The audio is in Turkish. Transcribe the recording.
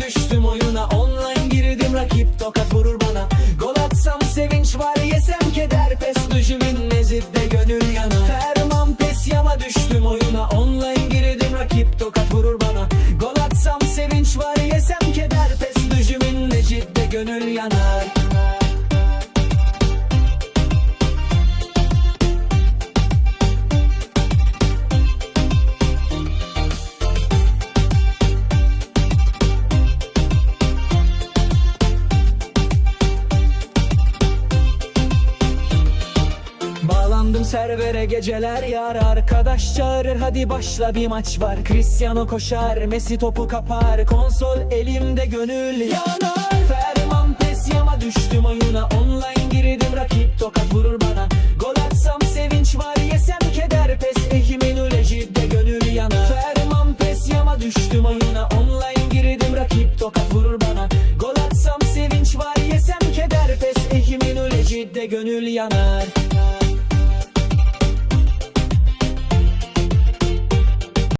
düştüm oyuna. Online girdim rakip tokat vurur bana. Gol atsam sevinç var yesem keder. Pes düjümün nezipte gönül yanar Ferman pes yama düştüm oyuna. Online girdim rakip tokat vurur bana. Gol atsam sevinç var yesem keder. Pes düjümün nezipte gönül yanar Bağlandım servere geceler yar Arkadaş çağırır. Hadi başla bir maç var. Cristiano koşar Messi topu kapar. Konsol elimde gönül yanar. Ferman pes yama düştüm oyuna. Online girdim rakip tokat vurur bana. Gol atsam sevinç var yesem keder. Pes ekimin ülejide gönül yanar. Ferman pes yama düştüm oyuna. Online girdim rakip tokat vurur bana. Gol atsam sevinç var yesem keder. Pes ekimin ülejide gönül yanar